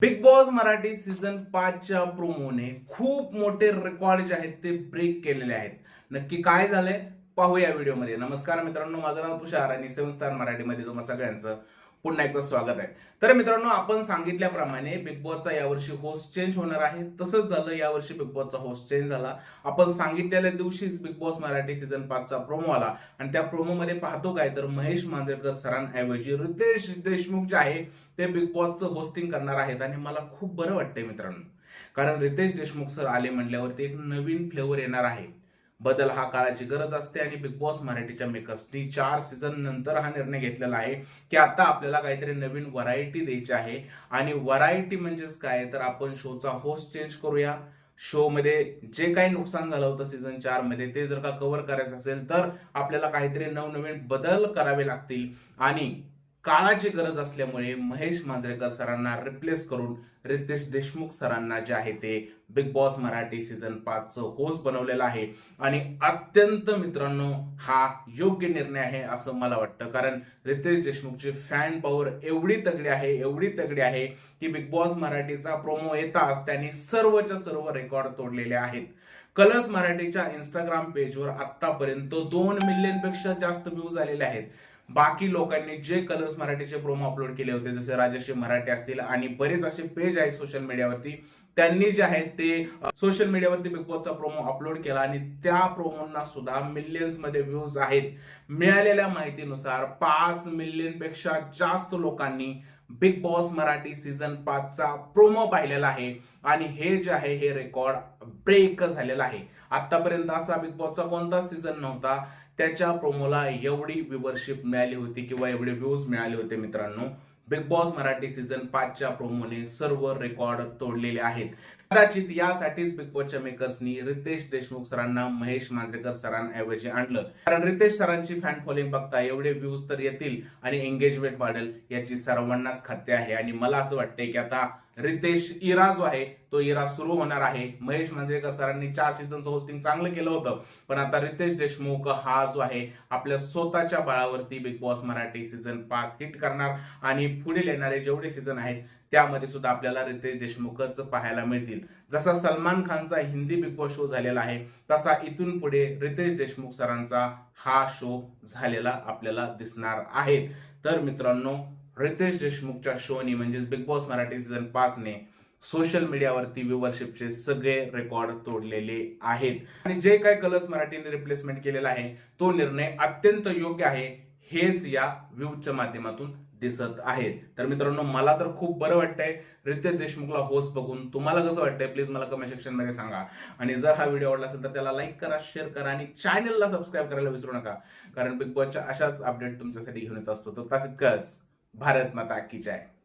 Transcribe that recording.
Big Boss Marathi season पाचच्या प्रोमोने खूप मोठे रेकॉर्ड जे आहेत ते ब्रेक केलेले आहेत. नक्की काय झालंय? पाहूया व्हिडिओमध्ये नमस्कार मित्रांनो माझं नाव तुषार आणि सेवन स्टार मराठीमध्ये तुम्हाला सगळ्यांचं पुन्हा एकदा स्वागत आहे. तर मित्रांनो आपण सांगितल्याप्रमाणे बिग बॉसचा यावर्षी होस्ट चेंज होणार आहे. तसंच झालं यावर्षी बिग बॉसचा होस्ट चेंज झाला. आपण सांगितलेल्या दिवशीच बिग बॉस मराठी सीझन पाचचा प्रोमो आला. आणि त्या प्रोमोमध्ये पाहतो काय तर महेश मांजरेकर सरांऐवजी रितेश देशमुख जे आहे ते बिग बॉसचं होस्टिंग करणार आहेत. आणि मला खूप बरं वाटतंय मित्रांनो. कारण रितेश देशमुख सर आले म्हटल्यावरती एक नवीन फ्लेवर येणार आहे. बदल हा काळाची गरज असते आणि बिग बॉस मराठीच्या मेकर्सनी चार सीझन नंतर हा निर्णय घेतलेला आहे की आता आपल्याला काहीतरी नवीन व्हरायटी द्यायची आहे. आणि व्हरायटी म्हणजेच काय? तर आपण शोचा होस्ट चेंज करूया. शो मध्ये जे काही नुकसान झालं होतं सीझन चारमध्ये ते जर का कव्हर करायचं असेल तर आपल्याला काहीतरी नवनवीन बदल करावे लागतील. आणि काळाची गरज असल्यामुळे महेश मांजरेकर सरांना रिप्लेस करून रितेश देशमुख सरांना जे आहे ते बिग बॉस मराठी सीझन पाचचं होस्ट बनवलेलं आहे. आणि अत्यंत मित्रांनो हा योग्य निर्णय आहे असं मला वाटतं. कारण रितेश देशमुखची फॅन पॉवर एवढी तगडी आहे एवढी तगडी आहे की बिग बॉस मराठीचा प्रोमो येताच त्यांनी सर्वच्या सर्व रेकॉर्ड तोडलेले आहेत. कलर्स मराठीच्या इंस्टाग्राम पेजवर आतापर्यंत दोन मिलियनपेक्षा जास्त व्ह्यूज आलेले आहेत. बाकी लोकांनी जे कलर्स मराठीचे प्रोमो अपलोड केले होते जसे राजश्री मराठी असतील आणि बरेच असे पेज आहेत सोशल मीडियावरती त्यांनी जे आहे ते सोशल मीडियावरती बिग बॉसचा प्रोमो अपलोड केला आणि त्या प्रोमोंना सुद्धा मिलियन्समध्ये व्ह्यूज आहेत. मिळालेल्या माहितीनुसार पाच मिलियनपेक्षा जास्त लोकांनी बिग बॉस मराठी सीझन पाचचा प्रोमो पाहिलेला आहे. आणि हे जे आहे हे रेकॉर्ड ब्रेक झालेला आहे. आतापर्यंत असा बिग बॉसचा कोणता सीझन नव्हता. त्याच्या प्रोमोला एवढी व्ह्युअरशिप मिळाली होती किंवा एवढे व्ह्यूज मिळाले होते मित्रांनो. बिग बॉस मराठी सीझन पाचच्या प्रोमोने सर्व रेकॉर्ड तोडलेले आहेत. कदाचित यासाठीच बिग बॉसच्या मेकर्सनी रितेश देशमुख सरांना महेश मांजरेकर सरांऐवजी आणलं. कारण रितेश सरांची फॅन फॉलोइंग बघता एवढे व्ह्यूज तर येतील आणि एंगेजमेंट वाढेल याची सर्वांनाच खात्री आहे. आणि मला असं वाटतंय की आता रितेश इरा जो आहे. तो इरा सुरू होणार आहे. महेश मांजरेकर सरांनी चार सीझनचं होस्टिंग चांगलं केलं होतं. पण आता रितेश देशमुख हा जो आहे आपल्या स्वतःच्या बळावरती बिग बॉस मराठी सीझन पाच हिट करणार आणि पुढील येणारे जेवढे सीझन आहेत त्यामध्ये सुद्धा आपल्याला रितेश देशमुखच पाहायला मिळतील. जसा सलमान खानचा हिंदी बिग बॉस शो झालेला आहे तसा इथून पुढे रितेश देशमुख सरांचा हा शो झालेला आपल्याला दिसणार आहे तर मित्रांनो रितेश देशमुखच्या शोनी म्हणजेच बिग बॉस मराठी सीझन पाचने सोशल मीडियावरती व्ह्युअरशिपचे सगळे रेकॉर्ड तोडलेले आहेत. आणि जे काही कलर्स मराठीने रिप्लेसमेंट केलेला आहे तो निर्णय अत्यंत योग्य आहे हेच या व्ह्यूच्या माध्यमातून दिसत आहे तर मित्रांनो मला तर खूप बरं वाटतंय. रितेश देशमुखला होस्ट बघून तुम्हाला कसं वाटतंय? प्लीज मला कमेंट सेक्शनमध्ये सांगा. आणि जर हा व्हिडिओ आवडला असेल तर त्याला लाईक करा शेअर करा आणि चॅनलला सबस्क्राईब करायला विसरू नका. कारण बिग बॉसच्या अशाच अपडेट तुमच्यासाठी घेऊन येत असतो. तर तसंच भारत माता की जय.